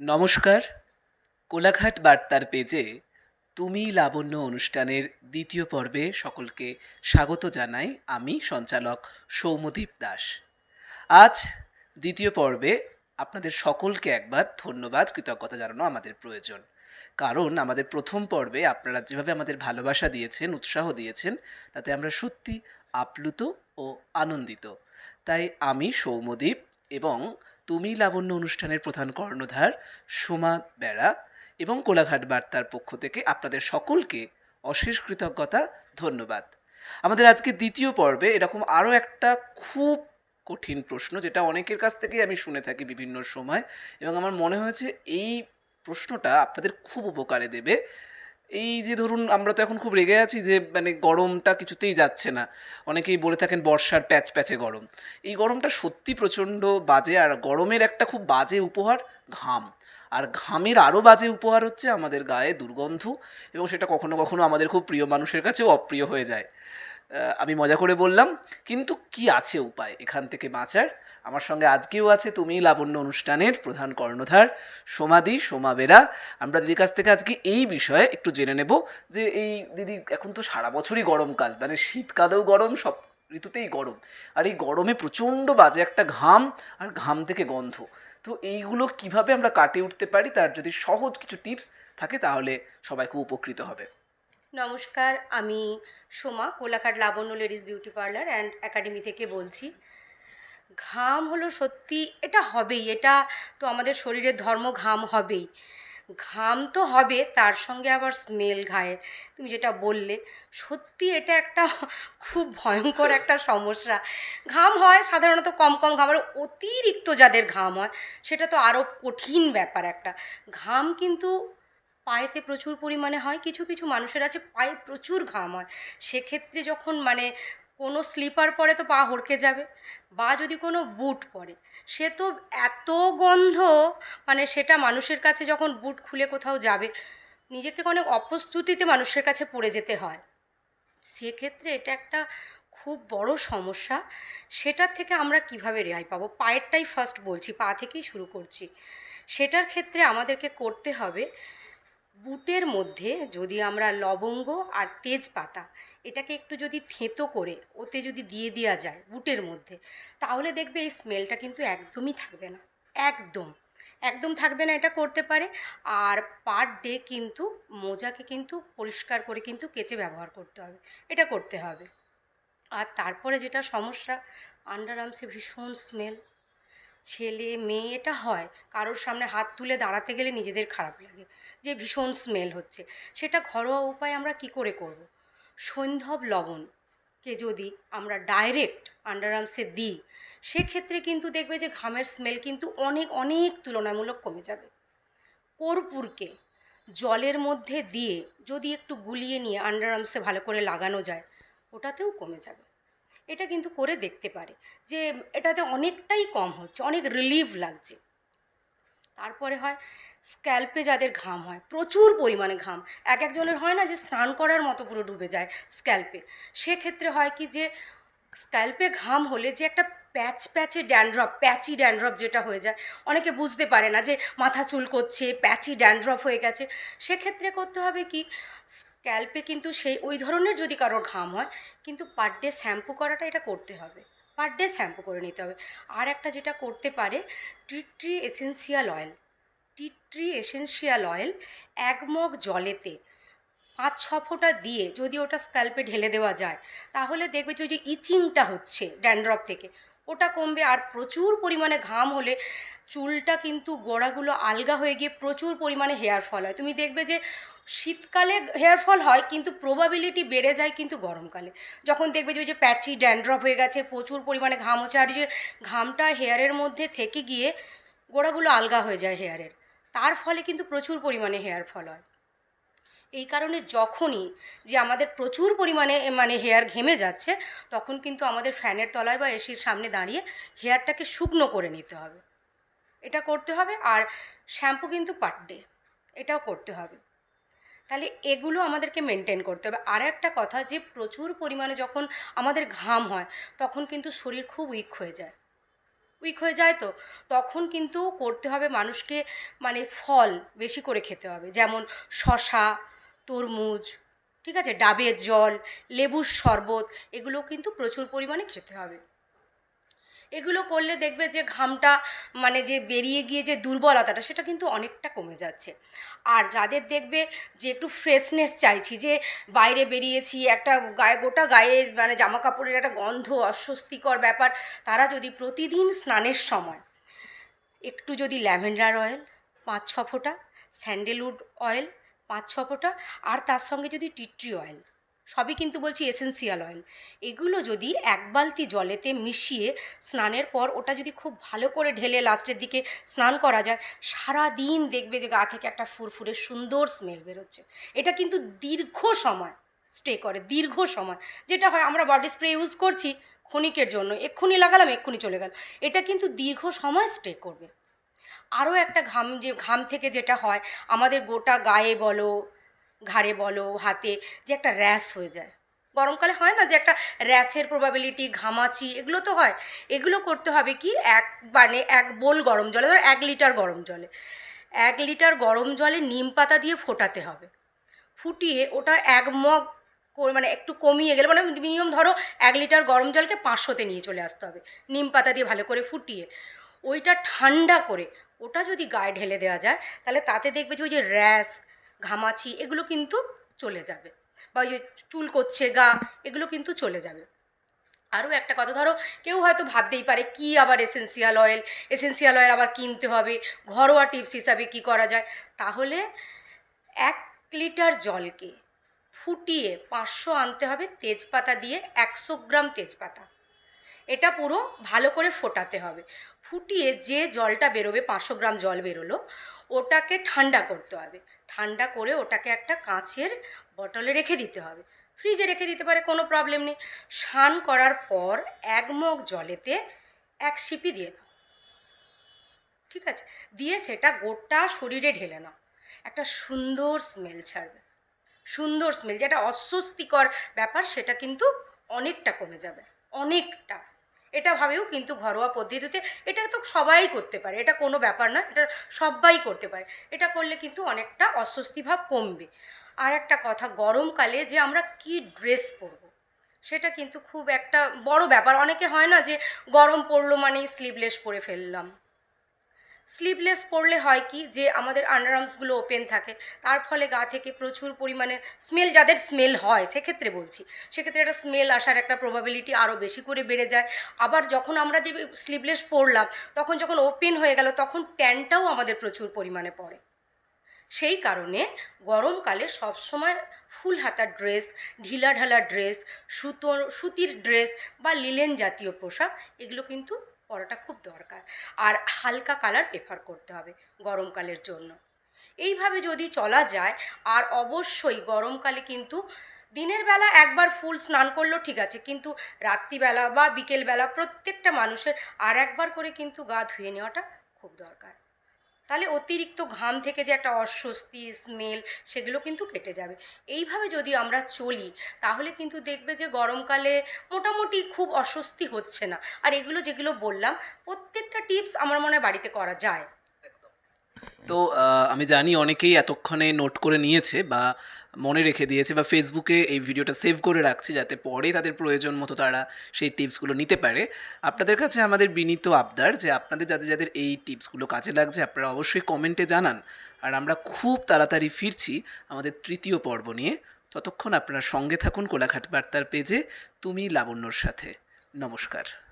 নমস্কার। কোলাঘাট বার্তার পেজে তুমি লাবণ্য অনুষ্ঠানের দ্বিতীয় পর্বে সকলকে স্বাগত জানাই আমি সঞ্চালক সৌমদীপ দাস। আজ দ্বিতীয় পর্বে আপনাদের সকলকে একবার ধন্যবাদ, কৃতজ্ঞতা জানানো আমাদের প্রয়োজন। কারণ আমাদের প্রথম পর্বে আপনারা যেভাবে আমাদের ভালোবাসা দিয়েছেন, উৎসাহ দিয়েছেন, তাতে আমরা সত্যি আপ্লুত ও আনন্দিত। তাই আমি সৌমদীপ এবং তুমি লাবণ্য অনুষ্ঠানের প্রধান কর্ণধার সোমা বেড়া এবং কোলাঘাট বার্তার পক্ষ থেকে আপনাদের সকলকে অশেষ কৃতজ্ঞতা, ধন্যবাদ। আমাদের আজকে দ্বিতীয় পর্বে এরকম আরও একটা খুব কঠিন প্রশ্ন যেটা অনেকের কাছ থেকেই আমি শুনে থাকি বিভিন্ন সময় এবং আমার মনে হয়েছে এই প্রশ্নটা আপনাদের খুব উপকারে দেবে। এই যে ধরুন, আমরা তো এখন খুব রেগে আছি যে মানে গরমটা কিছুতেই যাচ্ছে না। অনেকেই বলে থাকেন বর্ষার প্যাচ প্যাচে গরম। এই গরমটা সত্যি প্রচণ্ড বাজে, আর গরমের একটা খুব বাজে উপহার ঘাম। আর ঘামের আরও বাজে উপহার হচ্ছে আমাদের গায়ে দুর্গন্ধ, এবং সেটা কখনো কখনো আমাদের খুব প্রিয় মানুষের কাছেও অপ্রিয় হয়ে যায়। আমি মজা করে বললাম, কিন্তু কি আছে উপায় এখান থেকে বাঁচার? আমার সঙ্গে আজকেও আছে তুমি লাবণ্য অনুষ্ঠানের প্রধান কর্ণধার, সোমাদি সোমা বেরা আমরা দিদির কাছ থেকে আজকে এই বিষয়ে একটু জেনে নেব যে এই দিদি এখন তো সারা বছরই গরমকাল মানে শীতকালেও গরম, সব ঋতুতেই গরম। আর এই গরমে প্রচণ্ড বাজে একটা ঘাম আর ঘাম থেকে গন্ধ। তো এইগুলো কীভাবে আমরা কাটিয়ে উঠতে পারি, তার যদি সহজ কিছু টিপস থাকে তাহলে সবাই খুব উপকৃত হবে। নমস্কার, আমি Soma, Kolaghat Labanya ladies beauty parlour and academy থেকে বলছি। ঘাম হলো সত্যি এটা হবেই, এটা তো আমাদের শরীরের ধর্ম ঘাম হবেই। ঘাম তো হবে, তার সঙ্গে আবার স্মেল ঘায়ের। তুমি যেটা বললে, সত্যি এটা একটা খুব ভয়ঙ্কর একটা সমস্যা। ঘাম হয় সাধারণত কম কম ঘাম, আর অতিরিক্ত যাদের ঘাম হয়, সেটা তো আরও কঠিন ব্যাপার একটা। ঘাম কিন্তু পায়েতে প্রচুর পরিমাণে হয়, কিছু কিছু মানুষের আছে পায়ে প্রচুর ঘাম হয়। সেক্ষেত্রে যখন মানে কোনো স্লিপার পরে তো পা হড়কে যাবে, বা যদি কোনো বুট পরে। সে তো এত গন্ধ মানে সেটা মানুষের কাছে যখন বুট খুলে কোথাও যাবে নিজেকে অনেক অপ্রস্তুতিতে মানুষের কাছে পড়ে যেতে হয়। সেক্ষেত্রে এটা একটা খুব বড় সমস্যা। সেটার থেকে আমরা কীভাবে রেহাই পাবো? পায়েরটাই ফার্স্ট বলছি, পা থেকেই শুরু করছি। সেটার ক্ষেত্রে আমাদেরকে করতে হবে বুটের মধ্যে যদি আমরা লবঙ্গ আর তেজপাতা এটাকে একটু যদি থেঁতো করে ওতে যদি দিয়ে দেওয়া যায় বুটের মধ্যে, তাহলে দেখবে এই স্মেলটা কিন্তু একদমই থাকবে না। একদম। একদম থাকবে না এটা করতে পারে। আর পার ডে কিন্তু মোজাকে কিন্তু পরিষ্কার করে কিন্তু কেচে ব্যবহার করতে হবে। এটা করতে হবে। আর তারপরে যেটা সমস্যা আন্ডার আর্মসে ভীষণ স্মেল ছেলে, মেয়ে এটা হয়, কারোর সামনে হাত তুলে দাঁড়াতে গেলে নিজেদের খারাপ লাগে, যে ভীষণ স্মেল হচ্ছে। সেটা ঘরোয়া উপায় আমরা কি করে করব। সৈন্ধব লবণকে যদি আমরা ডাইরেক্ট আন্ডারআর্মসে দিই, সেক্ষেত্রে কিন্তু দেখবে যে ঘামের স্মেল কিন্তু অনেক অনেক তুলনামূলক কমে যাবে। কর্পূরকে জলের মধ্যে দিয়ে যদি একটু গুলিয়ে নিয়ে আন্ডারআর্মসে ভালো করে লাগানো যায়, ওটাতেও কমে যাবে। এটা কিন্তু করে দেখতে পারে যে এটাতে অনেকটাই কম হচ্ছে, অনেক রিলিফ লাগছে। তারপরে হয় স্ক্যাল্পে যাদের ঘাম হয়, প্রচুর পরিমাণে ঘাম। এক একজনের হয় না যে স্নান করার মতো পুরো ডুবে যায় স্ক্যাল্পে সেক্ষেত্রে হয় কি যে স্ক্যাল্পে ঘাম হলে যে একটা প্যাচ প্যাচে ড্যান্ড্রপ প্যাচি ড্যান্ড্রপ যেটা হয়ে যায়, অনেকে বুঝতে পারে না যে মাথা চুল করছে প্যাচি ড্যান্ড্রপ হয়ে গেছে। সেক্ষেত্রে করতে হবে কি স্ক্যাল্পে কিন্তু সেই, ওই ধরনের যদি কারোর ঘাম হয়, কিন্তু পার ডে শ্যাম্পু করাটা এটা করতে হবে। পার ডে শ্যাম্পু করে নিতে হবে। আর একটা যেটা করতে পারে, tea tree essential oil. Tea tree essential oil এক মগ জলেতে পাঁচ, ছ ফোঁটা দিয়ে যদি ওটা স্ক্যাল্পে ঢেলে দেওয়া যায়, তাহলে দেখবে যে ওই যে ইচিংটা হচ্ছে ড্যান্ড্রপ থেকে। ওটা কমবে আর প্রচুর পরিমাণে ঘাম হলে চুলটা কিন্তু গোড়াগুলো আলগা হয়ে গিয়ে প্রচুর পরিমাণে হেয়ার ফল হয়। তুমি দেখবে যে শীতকালে হেয়ার ফল হয়, কিন্তু প্রবাবিলিটি বেড়ে যায় কিন্তু গরমকালে। যখন দেখবে যে ওই যে প্যাচি ড্যান্ড্রপ হয়ে গেছে, প্রচুর পরিমাণে ঘাম হচ্ছে, আর যে ঘামটা হেয়ারের মধ্যে থেকে গিয়ে গোড়াগুলো আলগা হয়ে যায় হেয়ারের, তার ফলে কিন্তু প্রচুর পরিমাণে হেয়ার ফল হয়। এই কারণে যখনই যে আমাদের প্রচুর পরিমাণে মানে হেয়ার ঘেমে যাচ্ছে, তখন কিন্তু আমাদের ফ্যানের তলায় বা এসির সামনে দাঁড়িয়ে হেয়ারটাকে শুকনো করে নিতে হবে। এটা করতে হবে, আর শ্যাম্পু কিন্তু পার ডে, এটাও করতে হবে। তাহলে এগুলো আমাদেরকে মেনটেন করতে হবে। আর একটা কথা, যে প্রচুর পরিমাণে যখন আমাদের ঘাম হয়, তখন কিন্তু শরীর খুব উইক হয়ে যায়। উইক হয়ে যায় তো? তখন কিন্তু করতে হবে মানুষকে মানে ফল বেশি করে খেতে হবে। যেমন শশা তরমুজ, ঠিক আছে? ডাবের জল, লেবুর শরবত, এগুলো কিন্তু প্রচুর পরিমাণে খেতে হবে। এগুলো করলে দেখবে যে ঘামটা মানে যে বেরিয়ে গিয়ে যে দুর্বলতাটা, সেটা কিন্তু অনেকটা কমে যাচ্ছে। আর যাদের দেখবে যে একটু ফ্রেশনেস চাইছি, যে বাইরে বেরিয়েছি, একটা গায়ে, গোটা গায়ে মানে জামা কাপড়ের একটা গন্ধ, অস্বস্তিকর ব্যাপার, তারা যদি প্রতিদিন স্নানের সময় একটু যদি ল্যাভেন্ডার অয়েল পাঁচ ছ ফোঁটা, স্যান্ডেলউড অয়েল পাঁচ ছ ফোঁটা, আর তার সঙ্গে যদি টিট্রি অয়েল সবই কিন্তু বলছি এসেন্সিয়াল অয়েল এগুলো যদি এক বালতি জলেতে মিশিয়ে স্নানের পর ওটা যদি খুব ভালো করে ঢেলে লাস্টের দিকে স্নান করা যায় সারা দিন দেখবে যে গা থেকে একটা ফুরফুরে সুন্দর স্মেল বেরোচ্ছে। এটা কিন্তু দীর্ঘ সময় স্টে করে, দীর্ঘ সময়। যেটা হয় আমরা বডি স্প্রে ইউজ করছি ক্ষণিকের জন্য, এক্ষুনি লাগালাম, এক্ষুনি চলে গেল। এটা কিন্তু দীর্ঘ সময় স্টে করবে। আরও একটা ঘাম যে, ঘাম থেকে যেটা হয়, আমাদের গোটা গায়ে বলো ঘাড়ে বলো, হাতে যে একটা র্যাশ হয়ে যায়। গরমকালে হয় না যে একটা র্যাশের প্রবাবিলিটি ঘামাচি, এগুলো তো হয়। এগুলো করতে হবে কি? এক মানে এক বোল গরম জলে, ধরো এক লিটার গরম জলে। এক লিটার গরম জলে নিম পাতা দিয়ে ফোটাতে হবে। ফুটিয়ে ওটা এক মগ মানে একটু কমিয়ে গেলে মানে মিনিমাম ধরো এক লিটার গরম জলকে পাঁচশোতে নিয়ে চলে আসতে হবে। নিম পাতা দিয়ে ভালো করে ফুটিয়ে। ওইটা ঠান্ডা করে ওটা যদি গায়ে ঢেলে দেওয়া যায়, তাহলে তাতে দেখবে যে ওই যে র্যাশ ঘামাচি, এগুলো কিন্তু চলে যাবে। বা ওই যে চুল করছে গা, এগুলো কিন্তু চলে যাবে। আরও একটা কথা, ধরো কেউ হয়তো ভাবতেই পারে কি আবার এসেন্সিয়াল অয়েল এসেন্সিয়াল অয়েল আবার কিনতে হবে, ঘরোয়া টিপস হিসাবে কি করা যায়? তাহলে এক লিটার জলকে ফুটিয়ে পাঁচশো আনতে হবে তেজপাতা দিয়ে একশো গ্রাম তেজপাতা। এটা পুরো ভালো করে ফোটাতে হবে। ফুটিয়ে যে জলটা বেরোবে, পাঁচশো গ্রাম জল বেরোলো, ওটাকে ঠান্ডা করতে হবে। ঠান্ডা করে ওটাকে একটা কাঁচের বটলে রেখে দিতে হবে। ফ্রিজে রেখে দিতে পারে, কোনো প্রবলেম নেই। স্নান করার পর এক মগ জলেতে এক সিপি দিয়ে দাও। ঠিক আছে? দিয়ে সেটা গোটা শরীরে ঢেলে নাও। একটা সুন্দর স্মেল ছাড়বে। সুন্দর স্মেল যেটা অস্বস্তিকর ব্যাপার, সেটা কিন্তু অনেকটা কমে যাবে। অনেকটা। এটা ভাবেও কিন্তু ঘরোয়া পদ্ধতিতে এটা তো সবাই করতে পারে, এটা কোনো ব্যাপার না, এটা সবাই করতে পারে, এটা করলে কিন্তু অনেকটা অস্বস্তি ভাব কমবে। আর একটা কথা, গরমকালে যে আমরা কি ড্রেস পরব, সেটা কিন্তু খুব একটা বড় ব্যাপার, অনেকে হয় না যে গরম পড়ল মানেই স্লিভলেস পরে ফেললাম। স্লিভলেস পরলে হয় কি? যে আমাদের আন্ডারআর্মসগুলো ওপেন থাকে। তার ফলে গা থেকে প্রচুর পরিমাণে স্মেল যাদের স্মেল হয়, সেক্ষেত্রে বলছি। সেক্ষেত্রে একটা স্মেল আসার একটা প্রবাবিলিটি আরও বেশি করে বেড়ে যায়। আবার যখন আমরা যে স্লিভলেস পরলাম তখন যখন ওপেন হয়ে গেল, তখন ট্যানটাও আমাদের প্রচুর পরিমাণে পড়ে। সেই কারণে গরমকালে সবসময় ফুল হাতা ড্রেস ঢিলা ঢালা ড্রেস সুতোর, সুতির ড্রেস বা লিলেন জাতীয় পোশাক, এগুলো কিন্তু পরাটা খুব দরকার। আর হালকা কালার প্রেফার করতে হবে গরমকালের জন্য। এইভাবে যদি চলা যায়, আর অবশ্যই গরমকালে কিন্তু দিনের বেলা একবার ফুল স্নান করলেও ঠিক আছে, কিন্তু রাত্রিবেলা বা বিকেলবেলা প্রত্যেকটা মানুষের আর একবার করে কিন্তু গা ধুয়ে নেওয়াটা খুব দরকার। তাহলে অতিরিক্ত ঘাম থেকে যে একটা অস্বস্তি স্মেল সেগুলো কিন্তু কেটে যাবে। এইভাবে যদি আমরা চলি, তাহলে কিন্তু দেখবে যে গরমকালে মোটামুটি খুব অস্বস্তি হচ্ছে না। আর এগুলো যেগুলো বললাম, প্রত্যেকটা টিপস আমার মনে হয় বাড়িতে করা যায়। তো আমি জানি অনেকেই এতক্ষণে নোট করে নিয়েছে বা মনে রেখে দিয়েছে বা ফেসবুকে এই ভিডিওটা সেভ করে রাখছে যাতে পরে তাদের প্রয়োজন মতো তারা সেই টিপসগুলো নিতে পারে। আপনাদের কাছে আমাদের বিনীত আবদার যে আপনাদের যাদের যাদের এই টিপসগুলো কাজে লাগছে, আপনারা অবশ্যই কমেন্টে জানান। আর আমরা খুব তাড়াতাড়ি ফিরছি আমাদের তৃতীয় পর্ব নিয়ে। ততক্ষণ আপনারা সঙ্গে থাকুন কোলাঘাট বার্তার পেজে তুমি লাবণ্যর সাথে। নমস্কার।